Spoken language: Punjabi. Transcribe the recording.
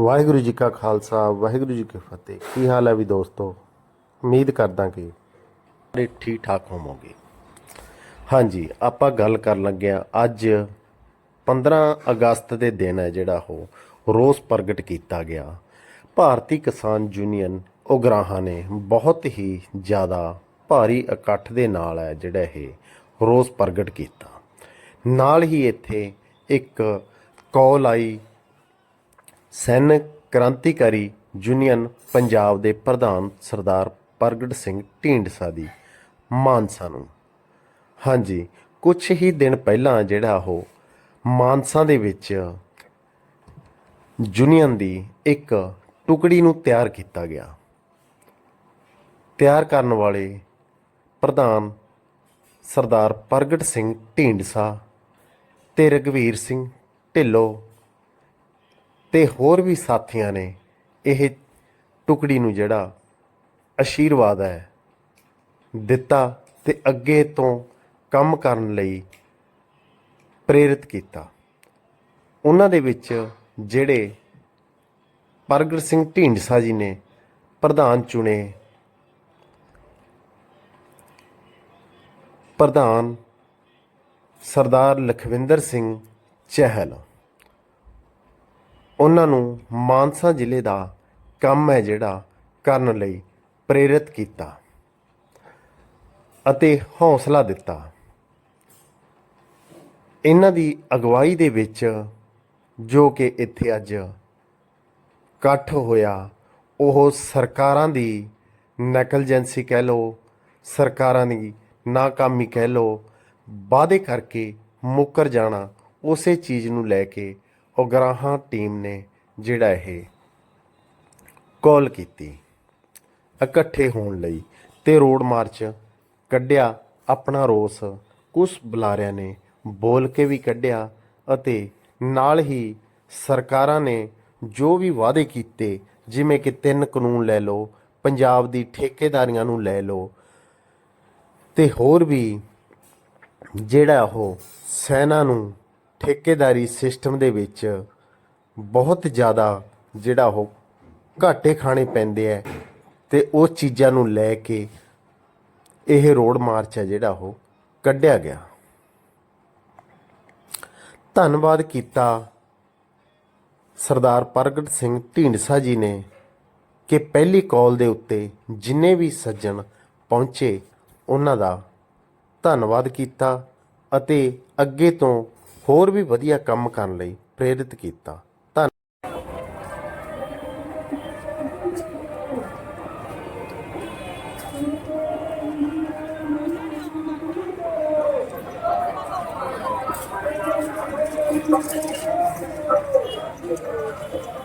ਵਾਹਿਗੁਰੂ ਜੀ ਕਾ ਖਾਲਸਾ, ਵਾਹਿਗੁਰੂ ਜੀ ਕੀ ਫਤਿਹ। ਕੀ ਹਾਲ ਹੈ ਵੀ ਦੋਸਤੋ? ਉਮੀਦ ਕਰਦਾ ਕਿ ਸਾਰੇ ਠੀਕ ਠਾਕ ਹੋਵੋਗੇ। ਹਾਂਜੀ, ਆਪਾਂ ਗੱਲ ਕਰਨ ਲੱਗੇ ਹਾਂ। ਅੱਜ 15 ਅਗਸਤ ਦੇ ਦਿਨ ਹੈ ਜਿਹੜਾ ਉਹ, ਰੋਸ ਪ੍ਰਗਟ ਕੀਤਾ ਗਿਆ। ਭਾਰਤੀ ਕਿਸਾਨ ਯੂਨੀਅਨ ਉਗਰਾਹਾਂ ਨੇ ਬਹੁਤ ਹੀ ਜ਼ਿਆਦਾ ਭਾਰੀ ਇਕੱਠ ਦੇ ਨਾਲ ਹੈ ਜਿਹੜਾ ਇਹ ਰੋਸ ਪ੍ਰਗਟ ਕੀਤਾ। ਨਾਲ ਹੀ ਇੱਥੇ ਇੱਕ ਕਾਲ ਆਈ ਸੈਨਿਕ ਕ੍ਰਾਂਤੀਕਾਰੀ ਯੂਨੀਅਨ ਪੰਜਾਬ ਦੇ ਪ੍ਰਧਾਨ ਸਰਦਾਰ ਪ੍ਰਗਟ ਸਿੰਘ ਢੀਂਡਸਾ ਦੀ ਮਾਨਸਾ ਨੂੰ। ਹਾਂਜੀ ਕੁਝ ਹੀ ਦਿਨ ਪਹਿਲਾਂ ਜਿਹੜਾ ਉਹ ਮਾਨਸਾ ਦੇ ਵਿੱਚ ਯੂਨੀਅਨ ਦੀ ਇੱਕ ਟੁਕੜੀ ਨੂੰ ਤਿਆਰ ਕੀਤਾ ਗਿਆ। ਤਿਆਰ ਕਰਨ ਵਾਲੇ ਪ੍ਰਧਾਨ ਸਰਦਾਰ ਪ੍ਰਗਟ ਸਿੰਘ ਢੀਂਡਸਾ ਤੇ ਰਗਵੀਰ ਸਿੰਘ ਢਿੱਲੋਂ ਤੇ ਹੋਰ ਵੀ ਸਾਥੀਆਂ ਨੇ, ਇਹ ਟੁਕੜੀ ਨੂੰ ਜਿਹੜਾ ਅਸ਼ੀਰਵਾਦ ਹੈ, ਦਿੱਤਾ ਤੇ ਅੱਗੇ ਤੋਂ ਕੰਮ ਕਰਨ ਲਈ ਪ੍ਰੇਰਿਤ ਕੀਤਾ। ਉਹਨਾਂ ਦੇ ਵਿੱਚ ਜਿਹੜੇ ਪ੍ਰਗਟ ਸਿੰਘ ਢੀਂਡਸਾ ਜੀ ਨੇ ਪ੍ਰਧਾਨ ਚੁਣੇ, ਪ੍ਰਧਾਨ ਸਰਦਾਰ ਲਖਵਿੰਦਰ ਸਿੰਘ ਚਹਿਲ। ਉਹਨਾਂ ਨੂੰ ਮਾਨਸਾ ਜ਼ਿਲ੍ਹੇ ਦਾ ਕੰਮ ਹੈ ਜਿਹੜਾ ਕਰਨ ਲਈ ਪ੍ਰੇਰਿਤ ਕੀਤਾ ਅਤੇ ਹੌਸਲਾ ਦਿੱਤਾ। ਇਹਨਾਂ ਦੀ ਅਗਵਾਈ ਦੇ ਵਿੱਚ ਜੋ ਕਿ ਇੱਥੇ ਅੱਜ ਇਕੱਠ ਹੋਇਆ, ਉਹ ਸਰਕਾਰਾਂ ਦੀ ਨੈਕਲਜੈਂਸੀ ਕਹਿ ਲਓ, ਸਰਕਾਰਾਂ ਦੀ ਨਾਕਾਮੀ ਕਹਿ ਲਓ, ਵਾਅਦੇ ਕਰਕੇ ਮੁੱਕਰ ਜਾਣਾ, ਉਸੇ ਚੀਜ਼ ਨੂੰ ਲੈ ਕੇ ਉਗਰਾਹਾਂ ਟੀਮ ਨੇ ਜਿਹੜਾ ਇਹ ਕਾਲ ਕੀਤੀ, ਇਕੱਠੇ ਹੋਣ ਲਈ ਤੇ ਰੋਡ ਮਾਰਚ ਕੱਢਿਆ ਆਪਣਾ ਰੋਸ ਉਸ ਬੁਲਾਰਿਆਂ ਨੇ ਬੋਲ ਕੇ ਵੀ ਕੱਢਿਆ ਅਤੇ ਨਾਲ ਹੀ ਸਰਕਾਰਾਂ ਨੇ ਜੋ ਵੀ ਵਾਅਦੇ ਕੀਤੇ, ਜਿਵੇਂ ਕਿ ਤਿੰਨ ਕਾਨੂੰਨ ਲੈ ਲਓ, ਪੰਜਾਬ ਦੀ ਠੇਕੇਦਾਰੀਆਂ ਨੂੰ ਲੈ ਲਓ, ਤੇ ਹੋਰ ਵੀ ਜਿਹੜਾ ਉਹ ਸੈਨਾ ਨੂੰ ਠੇਕੇਦਾਰੀ ਸਿਸਟਮ ਦੇ ਵਿੱਚ ਬਹੁਤ ਜ਼ਿਆਦਾ ਜਿਹੜਾ ਉਹ ਘਾਟੇ ਖਾਣੇ ਪੈਂਦੇ ਆ ਤੇ ਉਹ ਚੀਜ਼ਾਂ ਨੂੰ ਲੈ ਕੇ ਇਹ ਰੋਡ ਮਾਰਚ ਹੈ ਜਿਹੜਾ ਉਹ ਕੱਢਿਆ ਗਿਆ। ਧੰਨਵਾਦ ਕੀਤਾ ਸਰਦਾਰ ਪ੍ਰਗਟ ਸਿੰਘ ਢੀਂਡਸਾ ਜੀ ਨੇ ਕਿ ਪਹਿਲੀ ਕਾਲ ਦੇ ਉੱਤੇ ਜਿੰਨੇ ਵੀ ਸੱਜਣ ਪਹੁੰਚੇ, ਉਹਨਾਂ ਦਾ ਧੰਨਵਾਦ ਕੀਤਾ ਅਤੇ ਅੱਗੇ ਤੋਂ ਹੋਰ ਵੀ ਵਧੀਆ ਕੰਮ ਕਰਨ ਲਈ ਪ੍ਰੇਰਿਤ ਕੀਤਾ Thank.